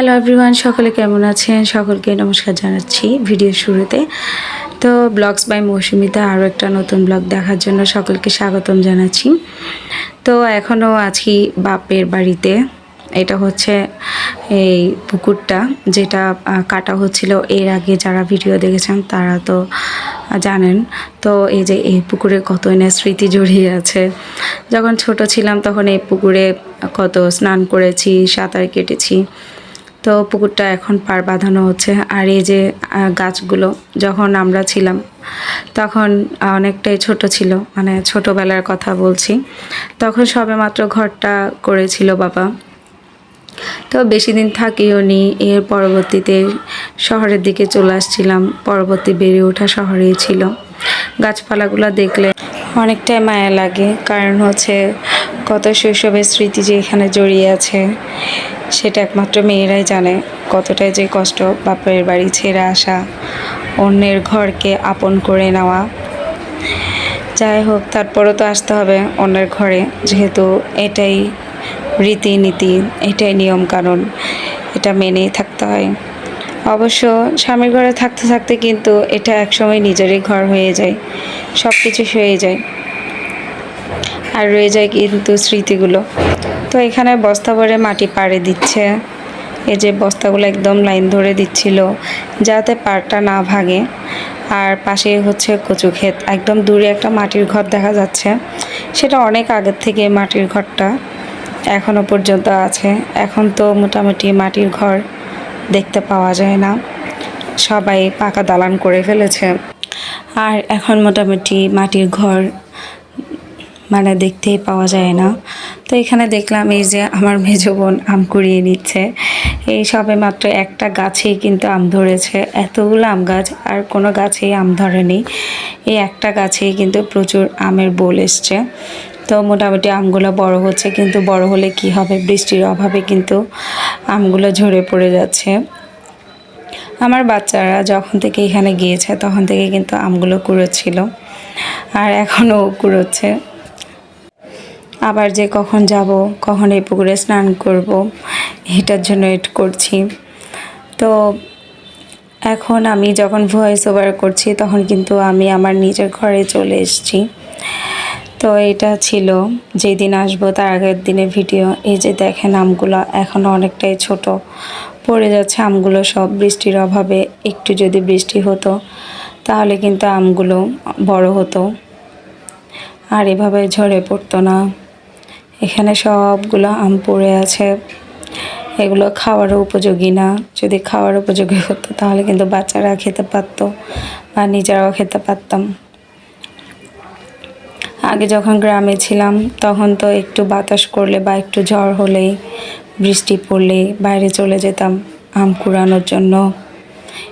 Hello everyone সকলে কেমন আছেন? সকলকে নমস্কার জানাচ্ছি ভিডিও শুরুতে। তো ব্লগস বাই মৌসুমিতা, আরও একটা নতুন ব্লগ দেখার জন্য সকলকে স্বাগতম জানাচ্ছি। তো এখনও আছি বাপের বাড়িতে। এটা হচ্ছে এই পুকুরটা, যেটা কাটা হচ্ছিল। এর আগে যারা ভিডিও দেখেছেন, তারা তো জানেন। তো এই যে এই পুকুরে কত না স্মৃতি জড়িয়ে আছে। যখন ছোট ছিলাম, তখন এই পুকুরে কত স্নান করেছি, সাঁতার কেটেছি। তো পুকুরটা এখন পার বাঁধানো হচ্ছে। আর এই যে গাছগুলো যখন আমরা ছিলাম, তখন অনেকটাই ছোট ছিল মানে ছোটবেলার কথা বলছি। তখন সবে মাত্র ঘরটা করেছিল বাবা। তো বেশি দিন থাকিও নি, এর পরবর্তীতে শহরের দিকে চলে আসছিলাম। পরবর্তী বেড়ে ওঠা শহরেই ছিল। গাছপালাগুলো দেখলে অনেকটাই মায়া লাগে, কারণ হচ্ছে কত শৈশবের স্মৃতি যে এখানে জড়িয়ে আছে। সেটা একমাত্র মেয়েরাই জানে কতটাই যে কষ্ট বাপের বাড়ি ছেড়ে আসা, অন্যের ঘরকে আপন করে নেওয়া। যাই হোক, তারপরও তো আসতে হবে অন্যের ঘরে, যেহেতু এটাই রীতিনীতি, এটাই নিয়ম কানুন এটা মেনেই থাকতে হয়। অবশ্য স্বামীর ঘরে থাকতে থাকতে কিন্তু এটা একসময় নিজেরই ঘর হয়ে যায় সব কিছু হয়ে যায়। আর রয়ে যায় কিন্তু স্মৃতিগুলো। তো এখানে বস্তা ভরে মাটি পাড়ে দিচ্ছে। এই যে বস্তাগুলো একদম লাইন ধরে দিচ্ছিল, যাতে পাড়টা না ভাঙে। আর পাশে হচ্ছে কচু ক্ষেত। একদম দূরে একটা মাটির ঘর দেখা যাচ্ছে। সেটা অনেক আগের থেকে মাটির ঘরটা। এখনও পর্যন্ত আছে। এখন তো মোটামুটি মাটির ঘর দেখতে পাওয়া যায় না। সবাই পাকা দালান করে ফেলেছে। আর এখন মোটামুটি মাটির ঘর মানে দেখতেই পাওয়া যায় না। তো এখানে দেখলাম এই যে আমার মেজ বোন আম কুড়িয়ে নিচ্ছে। এই সবে মাত্র একটা গাছেই কিন্তু আম ধরেছে। এতগুলো আম গাছ, আর কোনো গাছেই আম ধরেনি। এই একটা গাছেই কিন্তু প্রচুর আমের বোল এসছে। তো মোটামুটি আমগুলো বড় হচ্ছে, কিন্তু বড় হলে কি হবে? বৃষ্টির অভাবে কিন্তু আমগুলো ঝরে পড়ে যাচ্ছে। আমার বাচ্চারা যখন থেকে এখানে গিয়েছে, তখন থেকে কিন্তু আমগুলো কুড়োচ্ছিল। আর এখনও কুড়োচ্ছে। আবার যে কখন যাব, কখন এই পুকুরে স্নান করব, এটার জন্য ওয়েট করছি। তো এখন আমি যখন ভয়েস ওভার করছি, তখন কিন্তু আমি আমার নিজের ঘরে চলে এসেছি। তো এটা ছিল, যেদিন আসব তার আগের দিনের ভিডিও এই যে দেখেন আমগুলো এখনও অনেকটাই ছোট। পড়ে যাচ্ছে আমগুলো সব, বৃষ্টির অভাবে। একটু যদি বৃষ্টি হতো, তাহলে কিন্তু আমগুলো বড় হতো। আর এভাবে ঝরে পড়তো না। এখানে সবগুলো আম পড়ে আছে। এগুলো খাওয়ারও উপযোগী না। যদি খাওয়ার উপযোগী হতো, তাহলে কিন্তু বাচ্চারা খেতে পারতো বা নিজেরাও খেতে পারতাম। আগে যখন গ্রামে ছিলাম, তখন তো একটু বাতাস করলে বা একটু ঝড় হলেই বৃষ্টি পড়লেই বাইরে চলে যেতাম আম কুড়ানোর জন্য।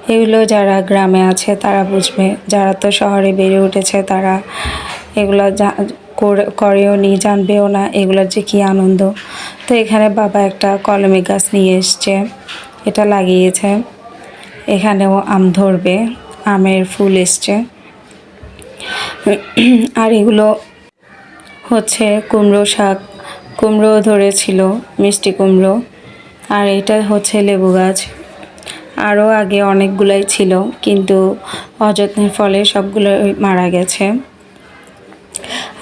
এগুলো যারা গ্রামে আছে, তারা বুঝবে। যারা তো শহরে বেড়ে উঠেছে, তারা এগুলো করেও নি, জানবেও না, এগুলোর যে কী আনন্দ। তো এখানে বাবা একটা কলমে গাছ নিয়ে এসছে, এটা লাগিয়েছে। এখানেও আম ধরবে, আমের ফুল এসছে। আর এগুলো হচ্ছে কুমড়ো শাক কুমড়ো ধরেছিল, মিষ্টি কুমড়ো। আর এটা হচ্ছে লেবু গাছ। আরও আগে অনেকগুলাই ছিল, কিন্তু অযত্নের ফলে সবগুলো মারা গেছে।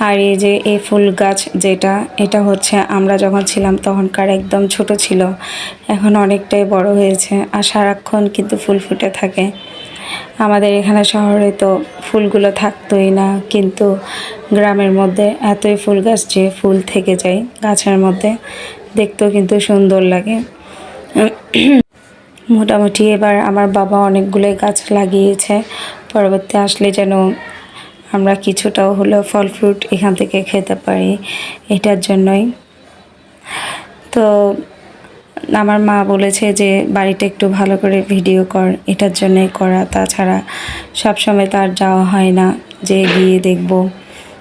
আর এই যে এই ফুল গাছ যেটা, এটা হচ্ছে আমরা যখন ছিলাম তখনকার একদম ছোট ছিল। এখন অনেকটাই বড় হয়েছে আর সারাক্ষণ কিন্তু ফুল ফুটে থাকে। আমাদের এখানে শহরে তো ফুলগুলো থাকতোই না, কিন্তু গ্রামের মধ্যে এতই ফুল গাছ যে ফুল থেকে যায় গাছের মধ্যে। দেখতেও কিন্তু সুন্দর লাগে। মোটামুটি এবার আমার বাবা অনেকগুলোই গাছ লাগিয়েছে। পরবর্তী আসলে যেন আমরা কিছুটাও হলেও ফল ফ্রুট এখান থেকে খেতে পারি এটার জন্যই। তো আমার মা বলেছে যে, বাড়িটা একটু ভালো করে ভিডিও কর, এটার জন্যে করা। তাছাড়া সবসময় তার যাওয়া হয় না, যে গিয়ে দেখব।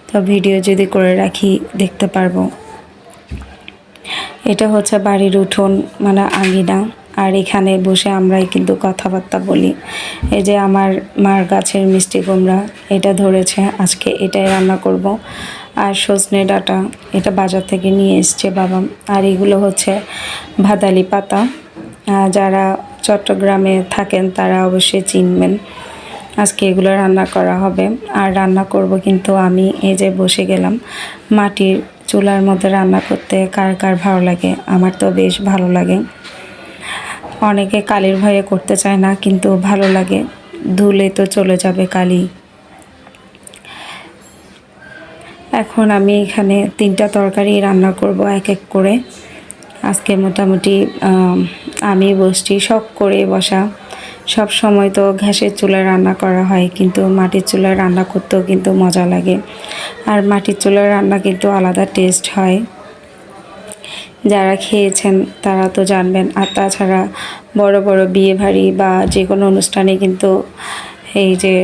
তো ভিডিও যদি করে রাখি, দেখতে পারব। এটা হচ্ছে বাড়ির উঠোন মানে আঙিনা। আর এখানে বসে আমরাই কিন্তু কথাবার্তা বলি। এই যে আমার মার গাছের মিষ্টি কুমড়া, এটা ধরেছে, আজকে এটাই রান্না করব। আর সজনে ডাঁটা, এটা বাজার থেকে নিয়ে এসছে বাবা। আর এগুলো হচ্ছে ভাদালি পাতা। যারা চট্টগ্রামে থাকেন, তারা অবশ্যই চিনবেন। আজকে এগুলো রান্না করা হবে। আর রান্না করব কিন্তু আমি, এই যে বসে গেলাম। মাটির চুলার মধ্যে রান্না করতে কার কার ভালো লাগে? আমার তো বেশ ভালো লাগে। অনেকে কালির ভয়ে করতে চায় না, কিন্তু ভালো লাগে। ধুলে তো চলে যাবে কালি। এখন আমি এখানে তিনটা তরকারি রান্না করব এক এক করে। আজকে মোটামুটি, আমি বসছি শখ করে বসা। সব সময় তো ঘাসের চুলায় রান্না করা হয়, কিন্তু মাটির চুলায় রান্না করতেও কিন্তু মজা লাগে। আর মাটির চুলার রান্না কিন্তু আলাদা টেস্ট হয়। যারা খেয়েছেন তারা তো জানবেন। আর তাছাড়া বড় বড় বিয়ে বাড়ি বা যে কোনো অনুষ্ঠানে কিন্তু এই যে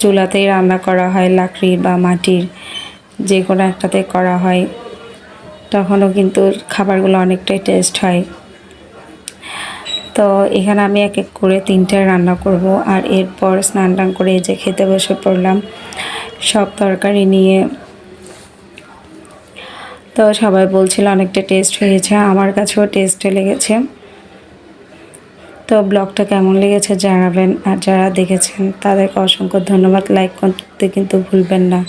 চুলাতেই রান্না করা হয় লাকড়ির বা মাটির যে কোনো একটাতে করা হয়, তখনও কিন্তু খাবারগুলো অনেকটাই টেস্ট হয়। তো এখানে আমি এক এক করে তিনটে রান্না করব আর এরপর স্নান টান করে যে খেতে বসে পড়লাম। সব তরকারি নিয়ে তো সবাই বলছিল অনেকটা টেস্ট হয়েছে, আমার কাছেও টেস্ট লেগেছে। তো ব্লগটা কেমন লেগেছে জানাবেন আর যারা দেখেছেন তাদেরকে অসংখ্য ধন্যবাদ। লাইক করতে কিন্তু ভুলবেন না।